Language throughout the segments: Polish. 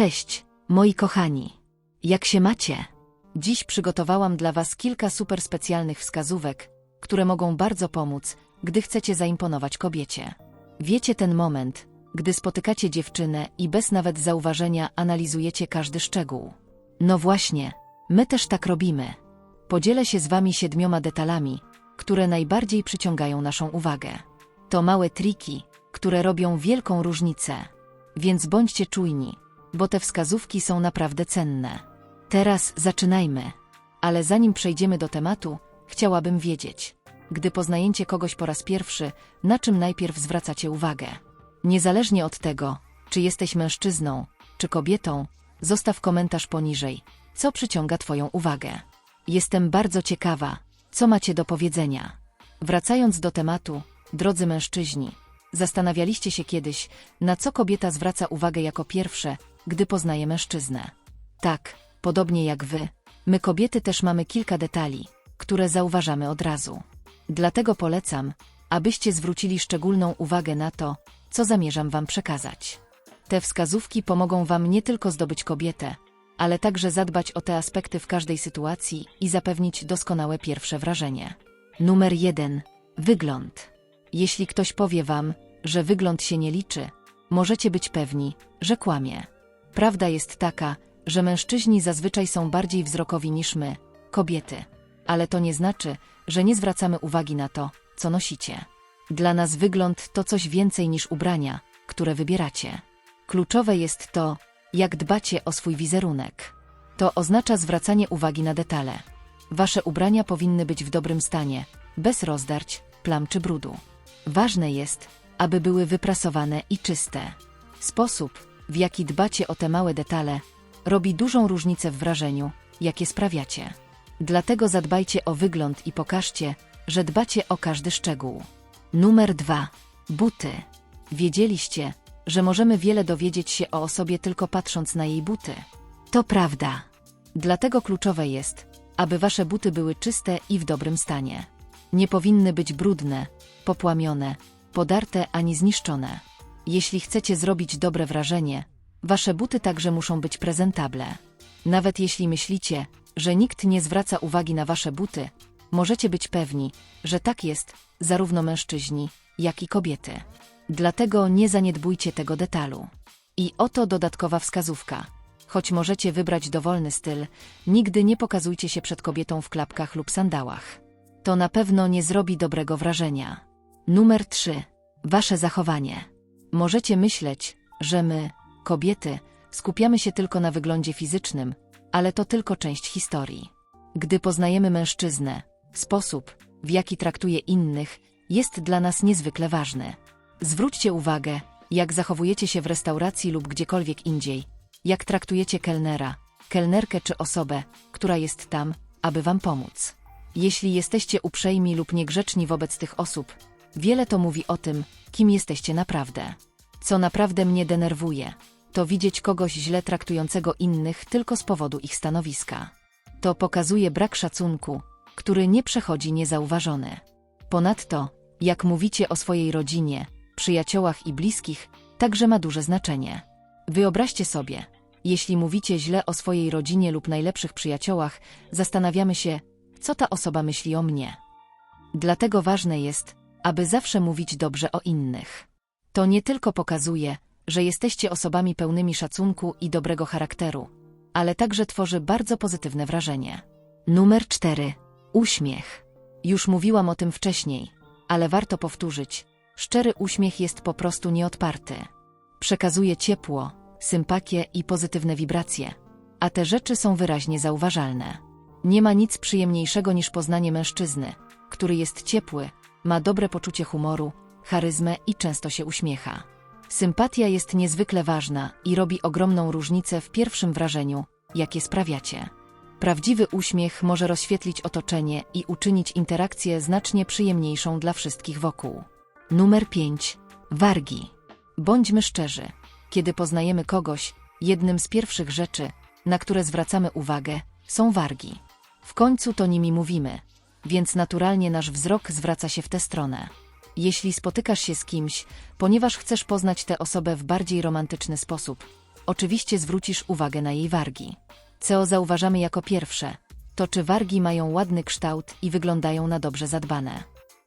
Cześć, moi kochani. Jak się macie? Dziś przygotowałam dla Was kilka super specjalnych wskazówek, które mogą bardzo pomóc, gdy chcecie zaimponować kobiecie. Wiecie ten moment, gdy spotykacie dziewczynę i bez nawet zauważenia analizujecie każdy szczegół. No właśnie, my też tak robimy. Podzielę się z Wami siedmioma detalami, które najbardziej przyciągają naszą uwagę. To małe triki, które robią wielką różnicę. Więc bądźcie czujni, bo te wskazówki są naprawdę cenne. Teraz zaczynajmy. Ale zanim przejdziemy do tematu, chciałabym wiedzieć, gdy poznajecie kogoś po raz pierwszy, na czym najpierw zwracacie uwagę. Niezależnie od tego, czy jesteś mężczyzną, czy kobietą, zostaw komentarz poniżej, co przyciąga Twoją uwagę. Jestem bardzo ciekawa, co macie do powiedzenia. Wracając do tematu, drodzy mężczyźni, zastanawialiście się kiedyś, na co kobieta zwraca uwagę jako pierwsze, gdy poznaje mężczyznę. Tak, podobnie jak wy, my kobiety też mamy kilka detali, które zauważamy od razu. Dlatego polecam, abyście zwrócili szczególną uwagę na to, co zamierzam wam przekazać. Te wskazówki pomogą wam nie tylko zdobyć kobietę, ale także zadbać o te aspekty w każdej sytuacji i zapewnić doskonałe pierwsze wrażenie. Numer 1. Wygląd. Jeśli ktoś powie wam, że wygląd się nie liczy, możecie być pewni, że kłamie. Prawda jest taka, że mężczyźni zazwyczaj są bardziej wzrokowi niż my, kobiety. Ale to nie znaczy, że nie zwracamy uwagi na to, co nosicie. Dla nas wygląd to coś więcej niż ubrania, które wybieracie. Kluczowe jest to, jak dbacie o swój wizerunek. To oznacza zwracanie uwagi na detale. Wasze ubrania powinny być w dobrym stanie, bez rozdarć, plam czy brudu. Ważne jest, aby były wyprasowane i czyste. Sposób, w jaki dbacie o te małe detale, robi dużą różnicę w wrażeniu, jakie sprawiacie. Dlatego zadbajcie o wygląd i pokażcie, że dbacie o każdy szczegół. Numer 2. Buty. Wiedzieliście, że możemy wiele dowiedzieć się o osobie tylko patrząc na jej buty. To prawda. Dlatego kluczowe jest, aby wasze buty były czyste i w dobrym stanie. Nie powinny być brudne, popłamione, podarte ani zniszczone. Jeśli chcecie zrobić dobre wrażenie, wasze buty także muszą być prezentable. Nawet jeśli myślicie, że nikt nie zwraca uwagi na wasze buty, możecie być pewni, że tak jest zarówno mężczyźni, jak i kobiety. Dlatego nie zaniedbujcie tego detalu. I oto dodatkowa wskazówka. Choć możecie wybrać dowolny styl, nigdy nie pokazujcie się przed kobietą w klapkach lub sandałach. To na pewno nie zrobi dobrego wrażenia. Numer 3. Wasze zachowanie. Możecie myśleć, że my, kobiety, skupiamy się tylko na wyglądzie fizycznym, ale to tylko część historii. Gdy poznajemy mężczyznę, sposób, w jaki traktuje innych, jest dla nas niezwykle ważny. Zwróćcie uwagę, jak zachowujecie się w restauracji lub gdziekolwiek indziej, jak traktujecie kelnera, kelnerkę czy osobę, która jest tam, aby wam pomóc. Jeśli jesteście uprzejmi lub niegrzeczni wobec tych osób, wiele to mówi o tym, kim jesteście naprawdę. Co naprawdę mnie denerwuje, to widzieć kogoś źle traktującego innych tylko z powodu ich stanowiska. To pokazuje brak szacunku, który nie przechodzi niezauważony. Ponadto, jak mówicie o swojej rodzinie, przyjaciołach i bliskich, także ma duże znaczenie. Wyobraźcie sobie, jeśli mówicie źle o swojej rodzinie lub najlepszych przyjaciołach, zastanawiamy się, co ta osoba myśli o mnie. Dlatego ważne jest, aby zawsze mówić dobrze o innych. To nie tylko pokazuje, że jesteście osobami pełnymi szacunku i dobrego charakteru, ale także tworzy bardzo pozytywne wrażenie. Numer 4. Uśmiech. Już mówiłam o tym wcześniej, ale warto powtórzyć. Szczery uśmiech jest po prostu nieodparty. Przekazuje ciepło, sympatię i pozytywne wibracje, a te rzeczy są wyraźnie zauważalne. Nie ma nic przyjemniejszego niż poznanie mężczyzny, który jest ciepły, ma dobre poczucie humoru, charyzmę i często się uśmiecha. Sympatia jest niezwykle ważna i robi ogromną różnicę w pierwszym wrażeniu, jakie sprawiacie. Prawdziwy uśmiech może rozświetlić otoczenie i uczynić interakcję znacznie przyjemniejszą dla wszystkich wokół. Numer 5. Wargi. Bądźmy szczerzy. Kiedy poznajemy kogoś, jednym z pierwszych rzeczy, na które zwracamy uwagę, są wargi. W końcu to nimi mówimy, więc naturalnie nasz wzrok zwraca się w tę stronę. Jeśli spotykasz się z kimś, ponieważ chcesz poznać tę osobę w bardziej romantyczny sposób, oczywiście zwrócisz uwagę na jej wargi. Co zauważamy jako pierwsze, to czy wargi mają ładny kształt i wyglądają na dobrze zadbane.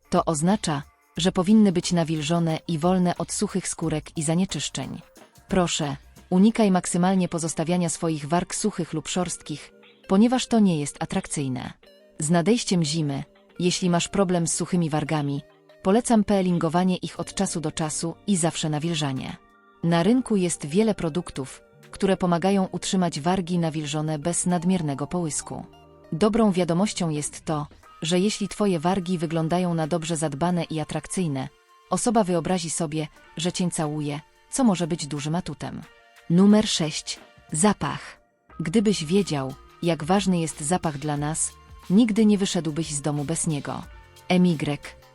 To oznacza, że powinny być nawilżone i wolne od suchych skórek i zanieczyszczeń. Proszę, unikaj maksymalnie pozostawiania swoich warg suchych lub szorstkich, ponieważ to nie jest atrakcyjne. Z nadejściem zimy, jeśli masz problem z suchymi wargami, polecam peelingowanie ich od czasu do czasu i zawsze nawilżanie. Na rynku jest wiele produktów, które pomagają utrzymać wargi nawilżone bez nadmiernego połysku. Dobrą wiadomością jest to, że jeśli twoje wargi wyglądają na dobrze zadbane i atrakcyjne, osoba wyobrazi sobie, że cię całuje, co może być dużym atutem. Numer 6. Zapach. Gdybyś wiedział, jak ważny jest zapach dla nas, nigdy nie wyszedłbyś z domu bez niego. MY.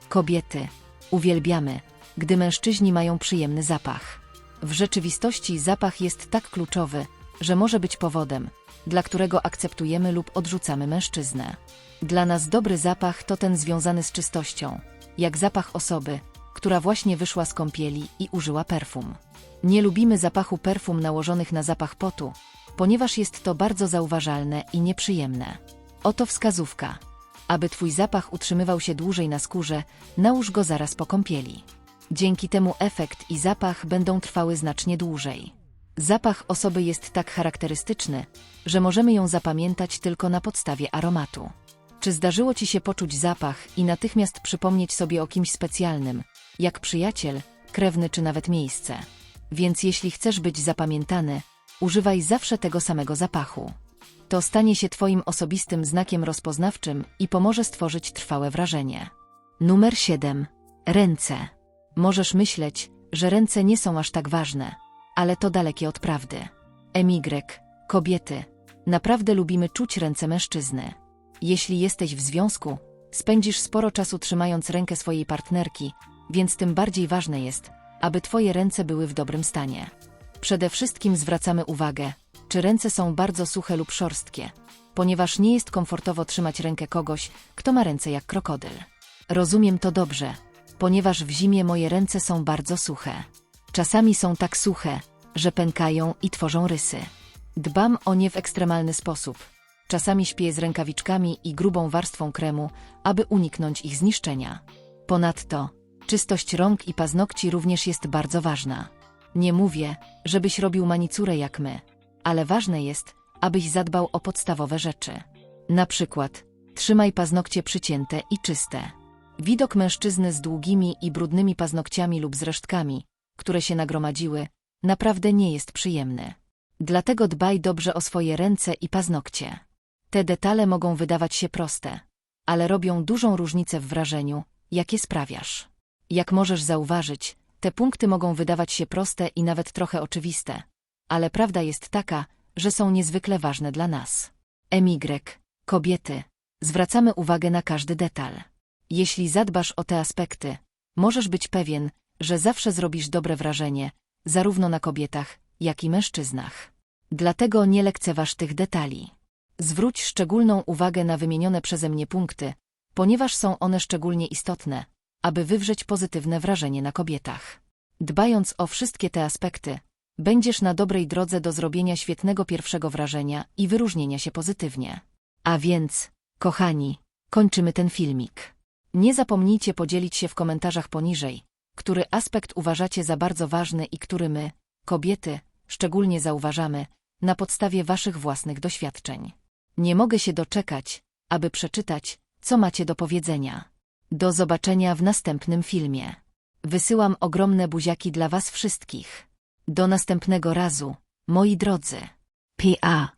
Kobiety. Uwielbiamy, gdy mężczyźni mają przyjemny zapach. W rzeczywistości zapach jest tak kluczowy, że może być powodem, dla którego akceptujemy lub odrzucamy mężczyznę. Dla nas dobry zapach to ten związany z czystością, jak zapach osoby, która właśnie wyszła z kąpieli i użyła perfum. Nie lubimy zapachu perfum nałożonych na zapach potu, ponieważ jest to bardzo zauważalne i nieprzyjemne. Oto wskazówka. Aby twój zapach utrzymywał się dłużej na skórze, nałóż go zaraz po kąpieli. Dzięki temu efekt i zapach będą trwały znacznie dłużej. Zapach osoby jest tak charakterystyczny, że możemy ją zapamiętać tylko na podstawie aromatu. Czy zdarzyło ci się poczuć zapach i natychmiast przypomnieć sobie o kimś specjalnym, jak przyjaciel, krewny czy nawet miejsce? Więc jeśli chcesz być zapamiętany, używaj zawsze tego samego zapachu. To stanie się Twoim osobistym znakiem rozpoznawczym i pomoże stworzyć trwałe wrażenie. Numer 7. Ręce. Możesz myśleć, że ręce nie są aż tak ważne, ale to dalekie od prawdy. MY. Kobiety. Naprawdę lubimy czuć ręce mężczyzny. Jeśli jesteś w związku, spędzisz sporo czasu trzymając rękę swojej partnerki, więc tym bardziej ważne jest, aby Twoje ręce były w dobrym stanie. Przede wszystkim zwracamy uwagę, czy ręce są bardzo suche lub szorstkie, ponieważ nie jest komfortowo trzymać rękę kogoś, kto ma ręce jak krokodyl. Rozumiem to dobrze, ponieważ w zimie moje ręce są bardzo suche. Czasami są tak suche, że pękają i tworzą rysy. Dbam o nie w ekstremalny sposób. Czasami śpię z rękawiczkami i grubą warstwą kremu, aby uniknąć ich zniszczenia. Ponadto, czystość rąk i paznokci również jest bardzo ważna. Nie mówię, żebyś robił manicurę jak my, ale ważne jest, abyś zadbał o podstawowe rzeczy. Na przykład, trzymaj paznokcie przycięte i czyste. Widok mężczyzny z długimi i brudnymi paznokciami lub z resztkami, które się nagromadziły, naprawdę nie jest przyjemny. Dlatego dbaj dobrze o swoje ręce i paznokcie. Te detale mogą wydawać się proste, ale robią dużą różnicę w wrażeniu, jakie sprawiasz. Jak możesz zauważyć, te punkty mogą wydawać się proste i nawet trochę oczywiste, ale prawda jest taka, że są niezwykle ważne dla nas. MY. Kobiety. Zwracamy uwagę na każdy detal. Jeśli zadbasz o te aspekty, możesz być pewien, że zawsze zrobisz dobre wrażenie, zarówno na kobietach, jak i mężczyznach. Dlatego nie lekceważ tych detali. Zwróć szczególną uwagę na wymienione przeze mnie punkty, ponieważ są one szczególnie istotne, aby wywrzeć pozytywne wrażenie na kobietach. Dbając o wszystkie te aspekty, będziesz na dobrej drodze do zrobienia świetnego pierwszego wrażenia i wyróżnienia się pozytywnie. A więc, kochani, kończymy ten filmik. Nie zapomnijcie podzielić się w komentarzach poniżej, który aspekt uważacie za bardzo ważny i który my, kobiety, szczególnie zauważamy, na podstawie waszych własnych doświadczeń. Nie mogę się doczekać, aby przeczytać, co macie do powiedzenia. Do zobaczenia w następnym filmie. Wysyłam ogromne buziaki dla was wszystkich. Do następnego razu, moi drodzy. P.A.